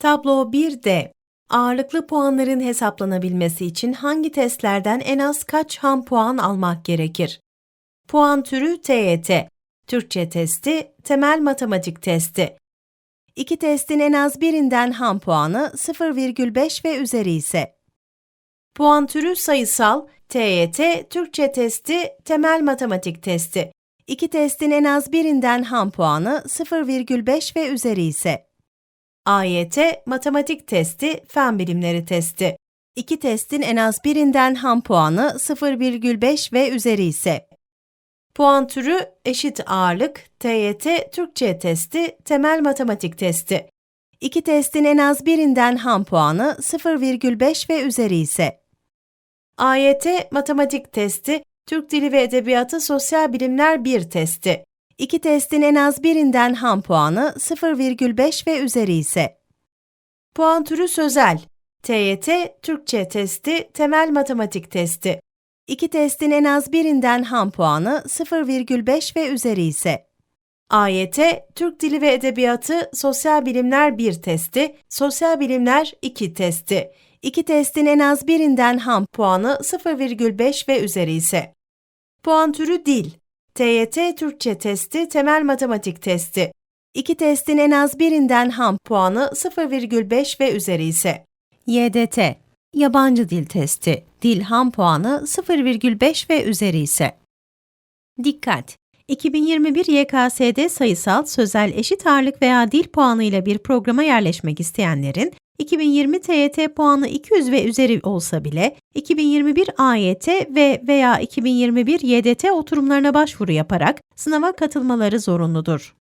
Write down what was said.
Tablo 1'de ağırlıklı puanların hesaplanabilmesi için hangi testlerden en az kaç ham puan almak gerekir? Puan türü TYT, Türkçe testi, temel matematik testi. İki testin en az birinden ham puanı 0,5 ve üzeri ise. Puan türü sayısal, TYT, Türkçe testi, temel matematik testi. İki testin en az birinden ham puanı 0,5 ve üzeri ise. AYT, matematik testi, fen bilimleri testi. İki testin en az birinden ham puanı 0,5 ve üzeri ise. Puan türü eşit ağırlık, TYT, Türkçe testi, temel matematik testi. İki testin en az birinden ham puanı 0,5 ve üzeri ise. AYT, matematik testi, Türk Dili ve Edebiyatı Sosyal Bilimler 1 testi. İki testin en az birinden ham puanı 0,5 ve üzeri ise. Puan türü sözel. TYT, Türkçe testi, temel matematik testi. İki testin en az birinden ham puanı 0,5 ve üzeri ise. AYT, Türk Dili ve Edebiyatı Sosyal Bilimler 1 testi, Sosyal Bilimler 2 testi. İki testin en az birinden ham puanı 0,5 ve üzeri ise. Puan türü dil. TYT Türkçe testi, temel matematik testi. İki testin en az birinden ham puanı 0,5 ve üzeri ise. YDT Yabancı dil testi. Dil ham puanı 0,5 ve üzeri ise. Dikkat! 2021 YKS'de sayısal, sözel eşit ağırlık veya dil puanıyla bir programa yerleşmek isteyenlerin 2020 TYT puanı 200 ve üzeri olsa bile 2021 AYT ve veya 2021 YDT oturumlarına başvuru yaparak sınava katılmaları zorunludur.